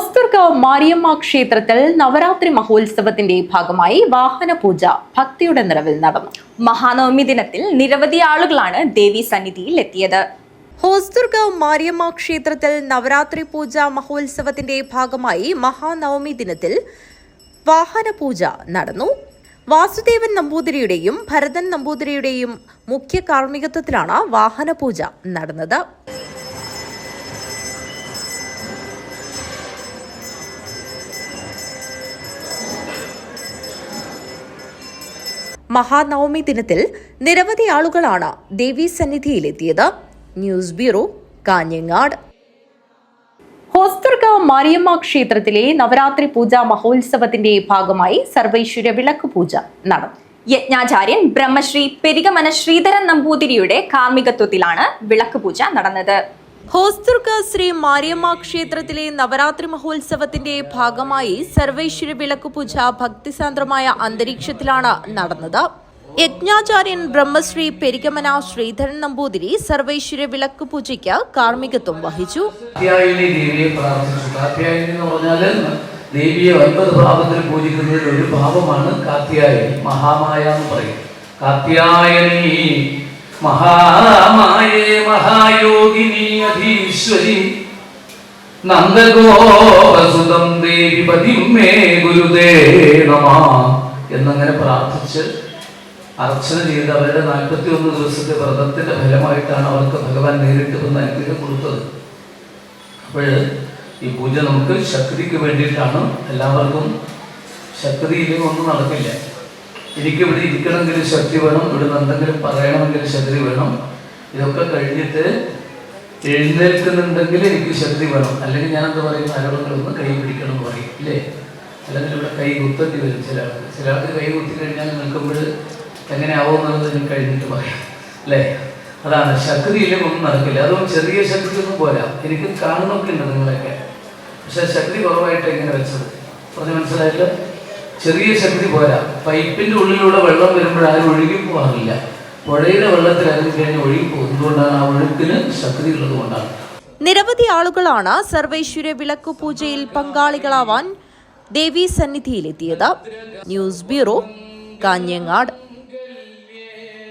ഹോസ്ദുർഗാവ് മാരിയമ്മ ക്ഷേത്രത്തിൽ നവരാത്രി മഹോത്സവത്തിന്റെ ഭാഗമായി വാഹന പൂജ ഭക്തിയുടെ നിറവിൽ നടന്നു. മഹാനവമി ദിനത്തിൽ നിരവധി ആളുകളാണ് ദേവി സന്നിധിയിൽ എത്തിയത്. ഹോസ്ദുർഗാവ് മാരിയമ്മ ക്ഷേത്രത്തിൽ നവരാത്രി പൂജ മഹോത്സവത്തിന്റെ ഭാഗമായി മഹാനവമി ദിനത്തിൽ വാഹന പൂജ നടന്നു. വാസുദേവൻ നമ്പൂതിരിയുടെയും ഭരതൻ നമ്പൂതിരിയുടെയും മുഖ്യ കാർമ്മികത്വത്തിലാണ് വാഹന പൂജ നടന്നത്. മഹാനവമി ദിനത്തിൽ നിരവധി ആളുകളാണ് ദേവീ സന്നിധിയിലെത്തിയത്. News bureau Kanhangad. ഹോസ്തർഗ മാരിയമ്മ ക്ഷേത്രത്തിലെ നവരാത്രി പൂജാ മഹോത്സവത്തിന്റെ ഭാഗമായി സർവൈശ്വര്യ വിളക്ക് പൂജ നടന്നു. യജ്ഞാചാര്യൻ ബ്രഹ്മശ്രീ പെരികമന ശ്രീധരൻ നമ്പൂതിരിയുടെ കാർമ്മികത്വത്തിലാണ് വിളക്ക് പൂജ നടന്നത്. ഹോസ്ദുർഗ ശ്രീ മാരിയമ്മ ക്ഷേത്രത്തിലെ നവരാത്രി മഹോത്സവത്തിന്റെ ഭാഗമായി സർവൈശ്വര്യ വിളക്ക് പൂജ ഭക്തിസാന്ദ്രമായ അന്തരീക്ഷത്തിലാണ് നടന്നത്. യജ്ഞാചാര്യൻ ബ്രഹ്മശ്രീ പെരികമന ശ്രീധരൻ നമ്പൂതിരി സർവൈശ്വര്യ വിളക്ക് പൂജയ്ക്ക് കാർമ്മികത്വം വഹിച്ചു. ദേവിയെ ഒൻപത് ഭാവത്തിൽ പൂജിക്കുന്നതിൽ ഒരു ഭാവമാണ് കാത്യായനി മഹാമായ എന്ന് പറയും. കാത്യായനി മഹാമായേ മഹായോഗിനി അധീശ്വരി നന്ദഗോപസുതം ദേവി പതിമേ ഗുരുദേ നമ എന്നങ്ങനെ പ്രാർത്ഥിച്ച് അർച്ചന ചെയ്ത് അവരുടെ നാൽപ്പത്തി ഒന്ന് ദിവസത്തെ വ്രതത്തിന്റെ ഫലമായിട്ടാണ് അവർക്ക് ഭഗവാൻ നേരിട്ട് വന്ന് അനുഗ്രഹം കൊടുത്തത്. അപ്പോൾ ഈ പൂജ നമുക്ക് ശക്തിക്ക് വേണ്ടിയിട്ടാണ്. എല്ലാവർക്കും ശക്തിയിലും ഒന്നും നടക്കില്ല. എനിക്ക് ഇവിടെ ഇരിക്കണമെങ്കിൽ ശക്തി വേണം ഇവിടെ എന്തെങ്കിലും പറയണമെങ്കിൽ ശക്തി വേണം. ഇതൊക്കെ കഴിഞ്ഞിട്ട് എഴുന്നേൽക്കുന്നുണ്ടെങ്കിൽ എനിക്ക് ശക്തി വേണം. അല്ലെങ്കിൽ ഞാൻ എന്താ പറയുന്ന ആരോടെങ്കിലും ഒന്ന് കൈ പിടിക്കണം എന്ന് പറയും ഇല്ലേ? അല്ലെങ്കിൽ ഇവിടെ കൈ കുത്തേണ്ടി വരും ചില ആൾക്ക് ചില ആൾക്ക് കൈ കുത്തി കഴിഞ്ഞാൽ നിൽക്കുമ്പോൾ എങ്ങനെ ആവുമെന്നുള്ളത് ഞാൻ കഴിഞ്ഞിട്ട് പറയാം അല്ലേ അതാണ്. ശക്തി ഇല്ലെങ്കിൽ ഒന്നും നടക്കില്ല. അതും ചെറിയ ശക്തിയൊന്നും പോരാ. എനിക്ക് കാണുന്നൊക്കെ ഉണ്ട് നിങ്ങളെയൊക്കെ. പക്ഷെ ശക്തി കുറവായിട്ട് എങ്ങനെ വെച്ചത്? പറഞ്ഞ് മനസ്സിലായില്ല? ചെറിയ ശക്തി പോരാ. പൈപ്പിന്റെ ഉള്ളിലൂടെ വെള്ളം വരുമ്പോൾ ആരും ഒഴുകി പോകാറില്ല. പുഴയിലെ വെള്ളത്തിൽ അതിന് കഴിഞ്ഞ് ഒഴുകി പോകുന്നതുകൊണ്ടാണ് ആ ഒഴുക്കിന് ശക്തി ഉള്ളത് കൊണ്ടാണ്. നിരവധി ആളുകളാണ് സർവൈശ്വര്യ വിളക്ക് പൂജയിൽ പങ്കാളികളാവാൻ ദേവീ സന്നിധിയിലെത്തിയത്. News bureau Kanhangad.